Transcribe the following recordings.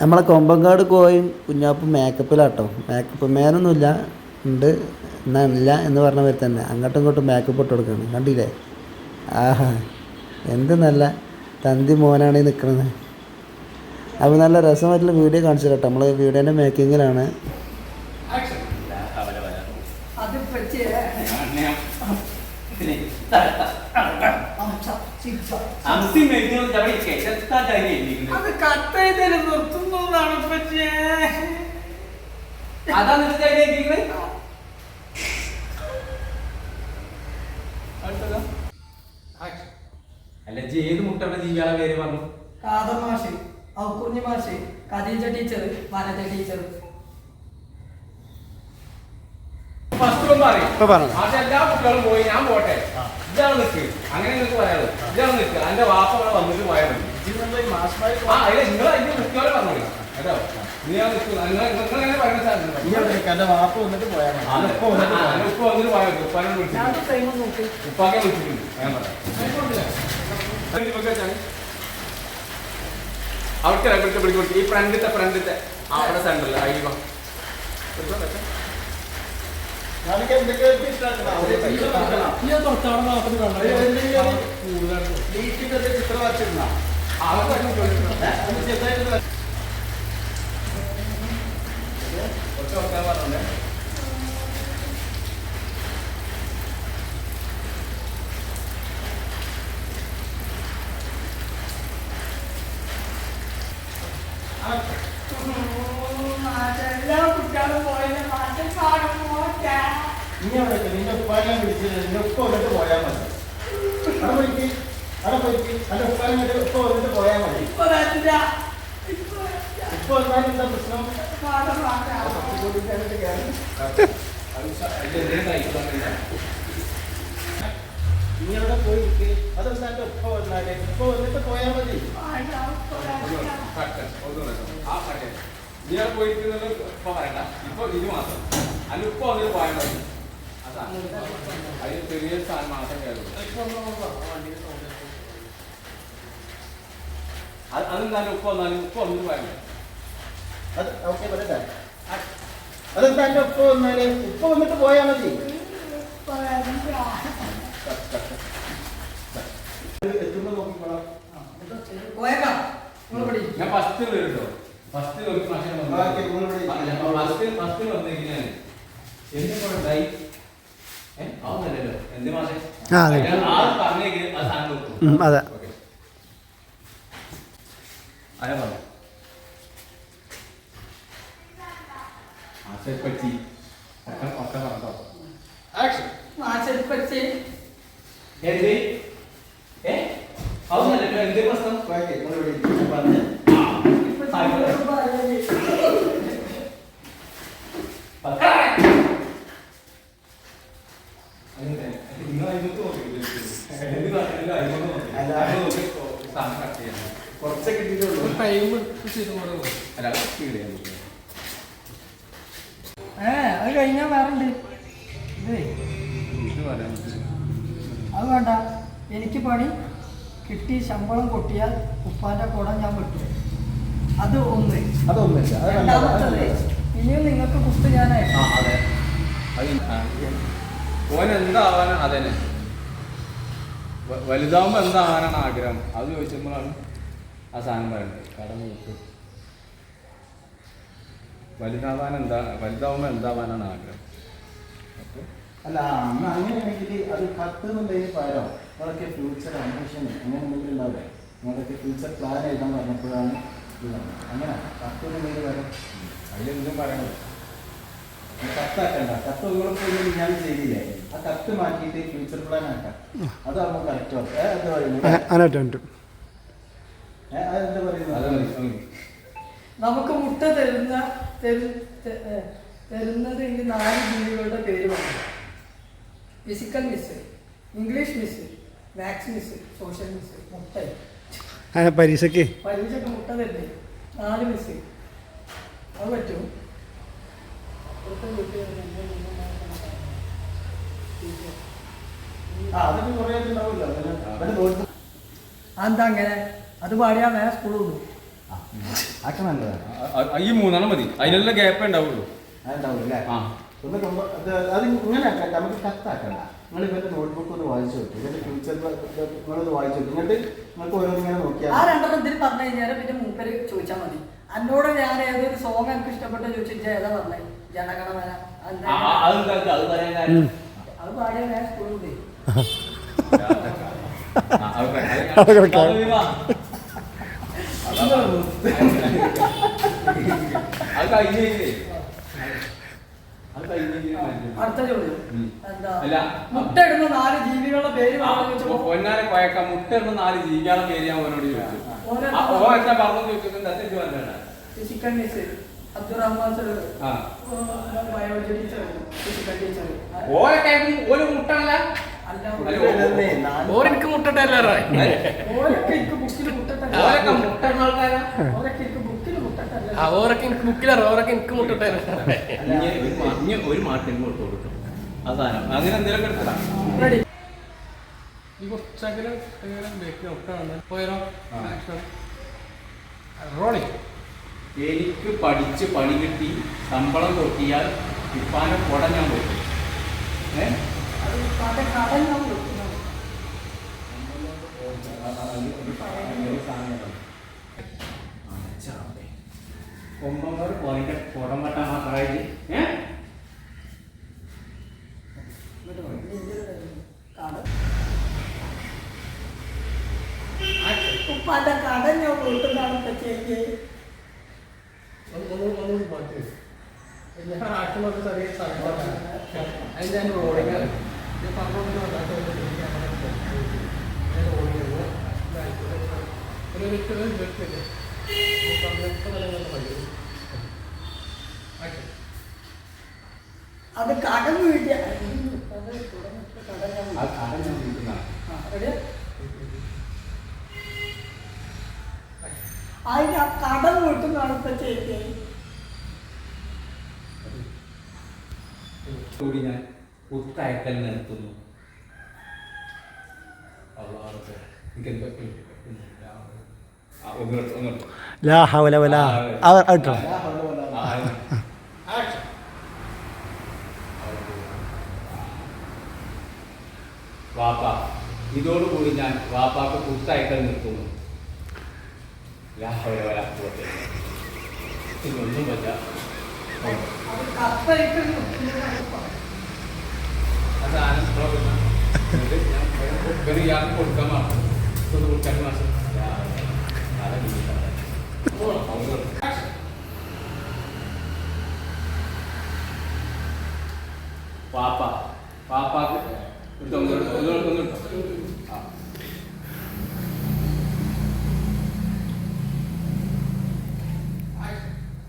നമ്മളെ കൊമ്പങ്കാട് കോയും കുഞ്ഞാപ്പും മേക്കപ്പിലാട്ടോ മേക്കപ്പ് മേനൊന്നുമില്ല ഉണ്ട് എന്നില്ല എന്ന് പറഞ്ഞ പോലെ തന്നെ. അങ്ങോട്ടും ഇങ്ങോട്ടും മേക്കപ്പ് ഇട്ട് കൊടുക്കണം. കണ്ടില്ലേ? ആഹാ എന്ത് നല്ല തന്തി മോനാണ് ഈ നിൽക്കുന്നത് അപ്പോൾ നല്ല രസമായിട്ടുള്ള വീഡിയോ കാണിച്ചു കേട്ടോ നമ്മൾ വീഡിയോന്റെ മേക്കിങ്ങിലാണ് അത് പറ്റിയ അത് കട്ട് ചെയ്തതിന് നിർത്തുന്നതാണ് പറ്റിയേ അല്ല ജി ഏത് മുട്ടയുടെ ജീവികളെ പേര് പറഞ്ഞു? കാദർ മാഷ് ഔക്കുഞ്ഞി മാഷ് Kadeeja teacher Vanaja teacher first പറയും. എല്ലാ കുട്ടികളും പോയി ഞാൻ പോട്ടെ. ഇതാണ് നിൽക്ക് അങ്ങനെ നിങ്ങൾക്ക് പറയാറ്. ഇതാണ് നിൽക്ക് അന്റെ വാപ്പ അവിടെ വന്നിട്ട് പോയാൽ മതി. ആ അല്ല നിങ്ങൾ അതിന്റെ കുട്ടികളെ പറഞ്ഞു കേട്ടോ? നീ ആ നിൽക്കുക നിങ്ങൾ നിങ്ങൾ അങ്ങനെ പറയുന്ന സാധനം വാപ്പ് വന്നിട്ട് പോയാൽ ആ, ഉപ്പ വന്നിട്ട് പോയാൽ മതി. ഉപ്പാനെ ഞാൻ വിളിച്ചിട്ടുണ്ട് ടൈം നോക്കി. ഉപ്പാക്കെ വിളിച്ചിട്ടുണ്ട് ഞാൻ പറയാം. അവർക്ക് പിടിച്ച് പിടിച്ച് പിടിച്ച് ഈ ഫ്രണ്ടിത്തെ ഫ്രണ്ടിത്തെ അവിടെ സെന്ററിൽ അയ്യോ പിടിച്ചോ, പിടിച്ചോ. ചിത്രം വരച്ചിരുന്ന ആ, അവർക്ക് വിളിച്ചിട്ടുണ്ട്. കുറച്ച് വെക്കാൻ പറഞ്ഞേ എല്ലാ കുട്ടികളും പോയതിന് മാറ്റം കാണുമ്പോൾ ഇനി അവിടെ നിന്റെ ഉപ്പാനെ വിളിച്ചിട്ട് നിന്റെ ഉപ്പ വന്നിട്ട് പോയാൽ മതി. അവിടെ പോയിക്ക് അവിടെ പോയിക്ക് അന്റെ ഉപ്പാനെ വിളിച്ചിട്ട് ഉപ്പ വന്നിട്ട് പോയാൽ മതി. ഇപ്പൊ വന്നാൽ എന്താ പ്രശ്നം. നീ അവിടെ പോയിക്ക് അതെന്താ എന്റെ ഉപ്പ വന്നാലേ ഉപ്പ വന്നിട്ട് പോയാൽ മതി. നീ അവിടെ പോയിരിക്കുന്നത് ഇപ്പൊ പറയണ്ട ഇപ്പൊ ഇനി മാത്രം. അതിന് ഉപ്പ വന്നിട്ട് പോയാൽ മതി. അതിന് ചെറിയ സ്ഥാനം മാത്രം കയറും അതെന്തായാലും ഉപ്പ് വന്നാലും ഉപ്പ് വന്നിട്ട് മതി. അത് ഓക്കെ പറയട്ടെ അതെന്താ എന്റെ ഉപ്പ വന്നാൽ ഉപ്പ് വന്നിട്ട് പോയാൽ മതി. ഇപ്പൊ വരില്ല. എത്തുമ്പോ നോക്കിക്കോളാം ഞാൻ ഫസ്റ്റ് വരുട്ടോ. ഫസ്റ്റ് ഒരു പ്രാവശ്യം ഫസ്റ്റ് ഫസ്റ്റ് വന്നിരിക്കുന്നതാണ്. എന്തിനാ ഉണ്ടായി ഏ ആവുന്നല്ലോ എന്ത് മാഷെ ആ, അതെ. അതെ. ഓക്കേ. ആരാ പറഞ്ഞു ആശയെ പറ്റി ഒക്കെ ഒക്കെ പറഞ്ഞോ ആക്ഷൻ മാച്ചെടുപ്പച്ച് എന്ത് ഏ ആവുന്നല്ലോ എന്ത് പ്രശ്നം ബാക്കി നിങ്ങൾ ഇവിടെ ഇരിക്ക്. ഞാൻ പറഞ്ഞേ ഇപ്പൊ ചിലരോട് പറയൽ. കുറച്ചേ കിട്ടിയിട്ടുള്ളൂ. ഏ അത് കഴിഞ്ഞാൽ വേറുണ്ട് ഇതേ. അത് വേണ്ട. എനിക്ക് പണി കിട്ടി ശമ്പളം കൊട്ടിയാൽ ഉപ്പാന്റെ കൂടെ ഞാൻ വിട്ടു. അത് ഒന്ന്. രണ്ടാമത്തത്. ഇനിയും നിങ്ങൾക്ക് കുത്ത് ഞാനായി ഓൻ എന്താവാനാണ് അതന്നെ. വ- എന്താ എന്താവാനാണ് ആഗ്രഹം? അത് ചോദിച്ചപ്പോഴാണ് ആ സാധനം പറയുന്നത്. കടന്നു വിട്ടു. വലുതാവാൻ എന്താ വലുതാവുമ്പോൾ എന്താവാനാണ് ആഗ്രഹം? അല്ല അന്ന് അങ്ങനെയാണെങ്കിൽ അത് കത്ത് എന്നുള്ളതിന് പകരം അതൊക്കെ ഫ്യൂച്ചർ അംബിഷൻ അങ്ങനെ എന്തെങ്കിലും ഉണ്ടാവില്ലേ? നിങ്ങളൊക്കെ ഫ്യൂച്ചർ പ്ലാൻ എഴുതാൻ പറഞ്ഞപ്പോഴാണ് അങ്ങനെ കത്ത് എന്നുള്ളതിന് പകരം. അതിലെന്തും പറയണത് കത്താക്കണ്ട കത്ത് നിങ്ങളിപ്പോൾ ഞാൻ ചെയ്തില്ലേ? ആ കത്ത് മാറ്റിയിട്ട് ഫ്യൂച്ചർ പ്ലാൻ ആക്കാം. അതാകുമ്പോൾ കറക്റ്റ് എന്താ പറയുന്നത് അതെന്താ അത് പറയുന്നത്. നമുക്ക് മുട്ട തരുന്ന തരുന്നത് ഈ നാല് ജീവികളുടെ പേര് പറഞ്ഞു physical miss English miss maths miss social miss മുട്ട. പരീക്ഷയ്ക്ക്? പരീക്ഷയ്ക്ക് മുട്ട തരുന്നേ. നാല് മിസ് അത് പറ്റും ഇവിടുത്തെ വീട്ടിൽ ആ അതൊക്കെ കുറേ ഉണ്ടാവില്ല അതിന് നോട്ട് അതെന്താ അങ്ങനെ അത് പാടിയാ വേറെ സ്കൂൾ വിടും അതൊക്കെ നല്ലതാണ് ആ, ആ, ഈ മൂന്നെണ്ണം മതി. അതിനെല്ലാം ഗ്യാപ്പ് ഉണ്ടാവുള്ളൂ. ആ. അത് ഇങ്ങനെ ആക്കണ്ട നമുക്ക് കത്താക്കണ്ട നിങ്ങൾ ഇവരുടെ നോട്ട്ബുക്ക് ഒന്ന് വായിച്ചു നോക്കി. ഇവരുടെ ഫ്യൂച്ചർ നിങ്ങളൊന്ന് വായിച്ചു നോക്കി. എന്നിട്ട് നിങ്ങൾക്ക് ഓരോന്നിങ്ങനെ ആ നോക്കിയാൽ രണ്ടെണ്ണം ഇതിൽ പറഞ്ഞു കഴിഞ്ഞാൽ പിന്നെ മൂപ്പര് ചോദിച്ചാൽ മതി. എന്നോട് ഞാൻ ഏതൊരു സോങ് എനിക്ക് ഇഷ്ടപ്പെട്ട ചോദിച്ചാൽ ഏതാ പറഞ്ഞേ? ജനഗണമന അത് എന്താ പാടിയ ഞാൻ സ്കൂളിൽ പോയി. അടുത്ത ചോദ്യം എന്താ? അല്ല. മുട്ടയിടുന്ന നാല് ജീവികളുടെ പേര് പറഞ്ഞു പൊന്നാരെ കൊയക്ക മുട്ട നാല് ജീവിക്കാനുള്ള പേര് ഞാൻ ഓനോട് ചോദിച്ചു. എന്താ പറഞ്ഞു ചോദിച്ചത് പറഞ്ഞാണ് ഫിസിക്കൽ മിസ്. അബ്ദുറഹ്മാൻ സർ ആ ബയോളജി ടീച്ചർ ഫിസിക്കൽ ടീച്ചർ ഓനെ കേൾക്കും ഓന് മുട്ടല്ല അല്ല ഇവരല്ലേ നാല് ഓരൊക്കെ എനിക്ക് ബുക്കിൽ മുട്ടട്ടല്ല. ഓരൊക്കെ മുട്ട ആൾക്കാരാ. ഓരൊക്കെ എനിക്ക് ബുക്കിൽ മുട്ടട്ടല്ല. ആ ഓരൊക്കെ എനിക്ക് ബുക്കിലറിയാം ഓരൊക്കെ എനിക്ക് മുട്ടിട്ടേ ഇനി ഒരു മാ- ഇനി ഒരു മാറ്റം കൊടുത്തു കൊടുക്കും. അതാണ് അങ്ങനെ എന്തെങ്കിലും എടുത്തതാ. റെഡി ഈ കുറച്ചെങ്കിലും ബേക്കിൽ ഒട്ടാണ് പോയാലോ. റോളിംഗ് എനിക്ക് പഠിച്ച് പണി കിട്ടി ശമ്പളം കൊട്ടിയാൽ ഇപ്പാനെ കൊട ഞാൻ പോയി ഏ? അത് പാട്ടെ കടൽ ഞാൻ കൊടുക്കുന്നത് കൊമ്പങ്ങൾ പോയിന്റെ കുടം വെട്ടാൻ മാത്രമായിട്ട് ഏ ഉപ്പാന്റെ കടൽ ഞാൻ വീട്ടുന്നാണ് പറ്റിയെങ്കിൽ ഒന്നുകൂടി മാറ്റി ഞാൻ ആക്കുമ്പോൾ ചെറിയ സ്ഥലങ്ങളാണ് അത് ഞാൻ റോഡിങ് ഞാൻ പറഞ്ഞുകൊണ്ട് നല്ല പഠിക്കും അത് കടം ആ കട വീട്ടുന്ന അതിന് ആ കടൽ വീട്ടുന്നാണ് പറ്റിയെങ്കിൽ കൂടി ഞാൻ കുത്തയക്കൽ നിർത്തുന്നു ആ, ഒന്നിട്ട് ഒന്നിട്ട് ലാ ഹവല വല. കേട്ടോ ലാ ഹൗല വലാ. ആ, ആക്ഷൻ. വാപ്പ ഇതോടുകൂടി ഞാൻ വാപ്പാക്ക് കുത്തയക്കൽ നിർത്തുന്നു. ലാഹോല വരാപ്പോട്ടെ ഇതൊന്നും പറ്റ അതാണ് ഞാൻ കൊടുക്കാൻ മാത്രം ഇതൊന്ന് കൊടുക്കാൻ മാസം പാപ്പ പാപ്പാക്ക്.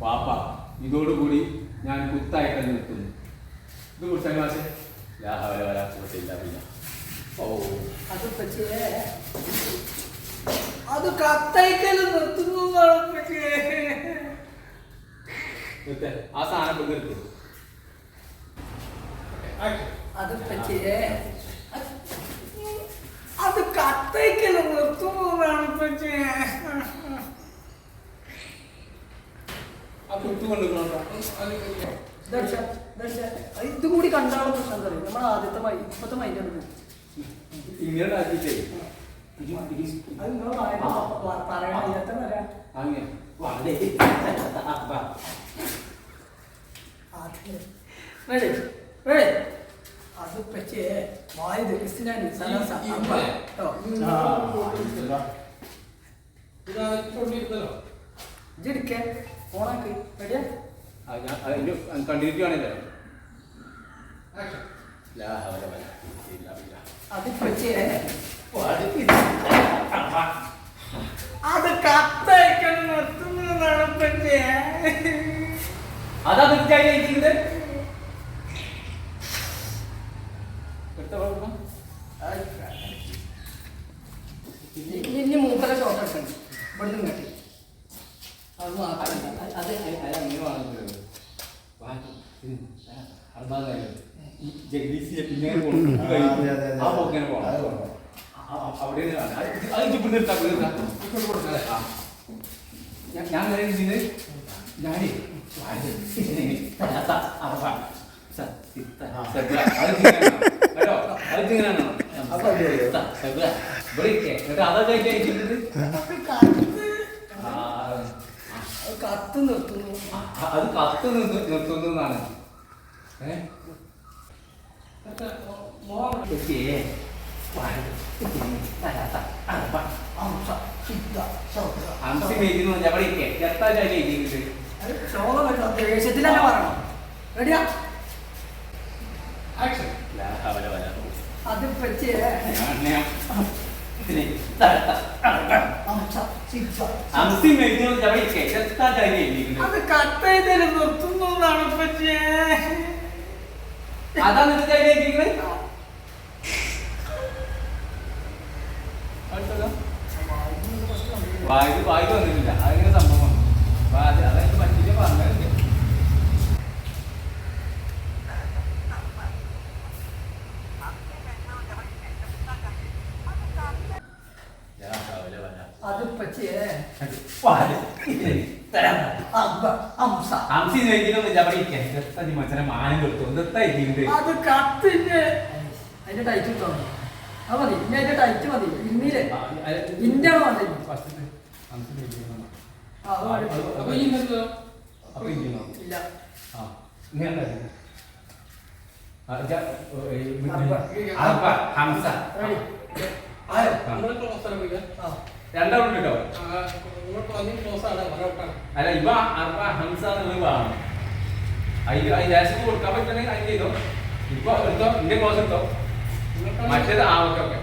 പാപ്പ ഇതോടുകൂടി ഞാൻ കുത്തായിട്ട് നിർത്തുന്നു ഇത് കുറിച്ചാൽ മാസേ ലാഹവല പിന്നെ ഓ. അത് പറ്റിയേ. അത് കത്തയക്കൽ നിർത്തുന്നു ആ സാധനം നിർത്തും അത് പറ്റിയേ. അത് കത്തയക്കൽ നിർത്തുന്നു എന്നാണ് പറ്റിയേ ഇത് കൂടി കണ്ടാണ് പ്രശ്നം നമ്മുടെ ആദ്യത്തെ മൈ ഇപ്പത്തെ മൈൻഡാണ് ഇങ്ങനെ അത് പറ്റിയേ വായത് ക്രിസ്ത്യാനി സലാസ ഈ- ഈ അമ്മ മല. കേട്ടോ ഇതാ ഇജിടിക്കേ ഓണാക്കി റെഡിയാ പിന്നെ അത് പറ്റിയേ അത് കത്തയക്കൽ നിർത്തുന്നതാണ് പറ്റിയേ അതാ എടുത്ത കുഴപ്പം ഇനി മൂപ്പര ഷോട്ട് എടുക്കണം ഇവിടുന്ന് കെട്ടി അത് മാത്രം അത് അങ്ങനെ വാങ്ങുന്നത്. ജഗദീശിലെ പിന്നെ ആ, പോക്കിനെ പോകണം. അവിടെ ഞാൻ ഇതിന് ഞാനേ കത്ത്. ആ, അത് കത്ത് നിർത്തുന്നു. എന്നാണ്. ഏ? ഓക്കേ. അംസി മേജിന്ന് പറയണം റെഡിയാ ആക്ഷൻ അത് ഞാൻ? അത് പറ്റേ അതാണ്? അംസ നോക്കിയിട്ടൊന്നും അവിടെ ഇരിക്കാൻ ദത്ത നീ മനുഷ്യനെ മാനം കൊടുത്തു. ദത്ത എഴുതിയിട്ടുണ്ട് അത് കത്തിന്റെ അതിന്റെ ടൈറ്റ് കിട്ടണം അത് മതി. ഇനി അതിന്റെ ടൈറ്റ് മതി. ഇന്നില്ലേ ഇന്റെ മതി ഇല്ല. ആ കേട്ടോ. അല്ല ഇവ അർബ ഹംസ എന്നുള്ളതാണ് അതിൽ അതിന് ദേശത്ത് കൊടുക്കാൻ പറ്റുന്നെങ്കിൽ അതിന് ചെയ്തോ. ഇപ്പൊ എടുത്തോ ഇന്റെ ക്ലോസ് എടുത്തോ. മറ്റേത് ആ ഓക്കെ ഓക്കെ.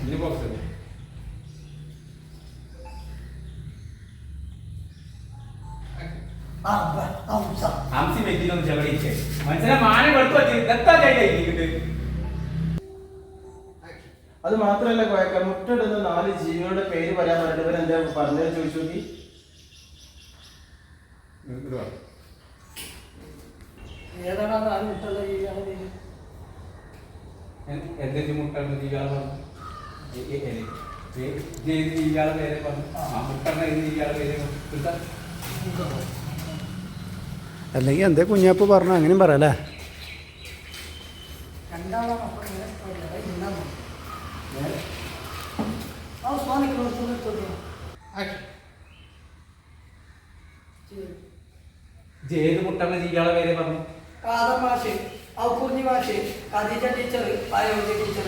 ഇന്റെ ബോക്സ്. ഹംസി. മെറ്റിനൊന്നും ചെവടിയിച്ചേ മനുഷ്യനെ മാനം എടുത്തു വെച്ചിട്ട് ദത്താ കയ്യിലേക്ക് അത് മാത്രമല്ല കോയക്ക മുട്ടിടുന്ന നാല് ജീവികളുടെ പേര് പറയാൻ പറഞ്ഞിട്ട് ഇവരെന്താ പറഞ്ഞത് ചോദിച്ചു നോക്കി. ഏതാണ് നാല് മുട്ടുള്ള ജീവിയാണ് ജീവികളെ പേരെ പറഞ്ഞു. ആ മുട്ടണ ജീവികളെ പേര് കിട്ടാ അല്ലെങ്കിൽ എന്തേ കുഞ്ഞാപ്പ് പറഞ്ഞു അങ്ങനെയും പറയാലേ രണ്ടാളാണ് ഇന്നാണ്. ആ ഉസ്മാൻ നിൽക്കുന്നു, ഉസ്മാൻ നിൽക്കുന്നു. ശരി. ഏത് മുട്ടാണ് ജീവികളെ പേര് പറഞ്ഞു കാദർ മാഷ് ഔക്കുറിഞ്ഞി മാഷ് കദീജ ടീച്ചർ ആരോഗ്യ ടീച്ചർ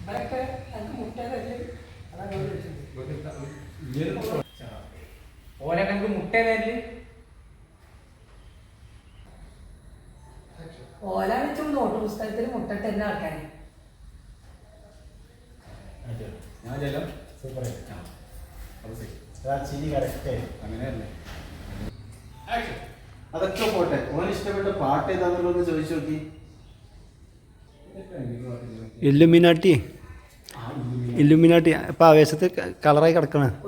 ഇവരൊക്കെ എനിക്ക് മുട്ടേതല്ലേ അതാണ് അവർ ചോദിച്ചത് ഓനെ കണക്ക് മുട്ട നേരിൽ ഓലാണിച്ചും നോട്ട് പുസ്തകത്തിൽ മുട്ടിട്ട് തന്നെ ആൾക്കാർ ഞാൻ ചെല്ലാം സൂപ്പർ ആ. അപ്പൊ ശരി. ചിരി കറക്റ്റ് അങ്ങനെയല്ലേ അതൊക്കെ പോട്ടെ ഓൻ പാട്ട് പാട്ട് ഏതാന്നുള്ളത് ചോദിച്ചു നോക്കി. ഇല്ലുമിനാട്ടി. ഇല്ലുമിനാട്ടി. ഇപ്പം ആവേശത്ത് കളറായി കിടക്കണ.